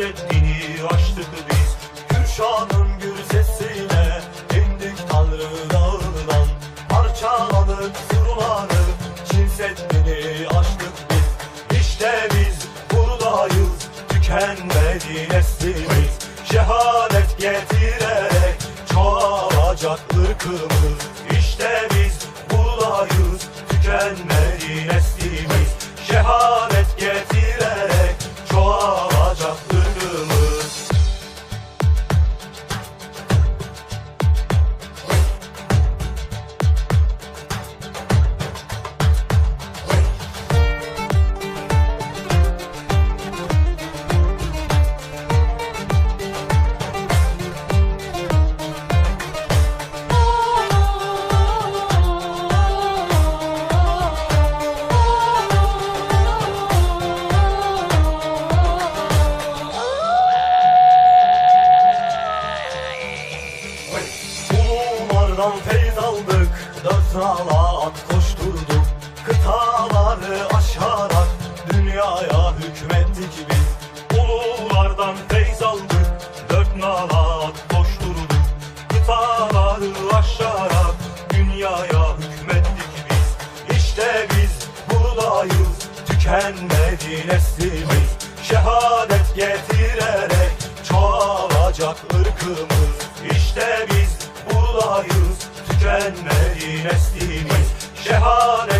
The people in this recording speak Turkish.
Şemseddin'i açtık biz. Kürşan'ın gür sesine indik Tanrı dağından. Parçaladık surları Şemseddin'i açtık biz. İşte biz buradayız Tükenmedi neslimiz. Şehadet getirerek Çoğalacak ırkımız. İşte biz buradayız Tükenmedi Ululardan feyz aldık Dört nala at koşturduk. Kıtaları aşarak Dünyaya hükmettik biz. Ululardan feyz aldık Dört nala at koşturduk. Kıtaları aşarak Dünyaya hükmettik biz. İşte biz buradayız Tükenmedi neslimiz. Şehadet getirerek Çoğalacak ırkımız. İşte biz Mekken Medine'simiz şehadet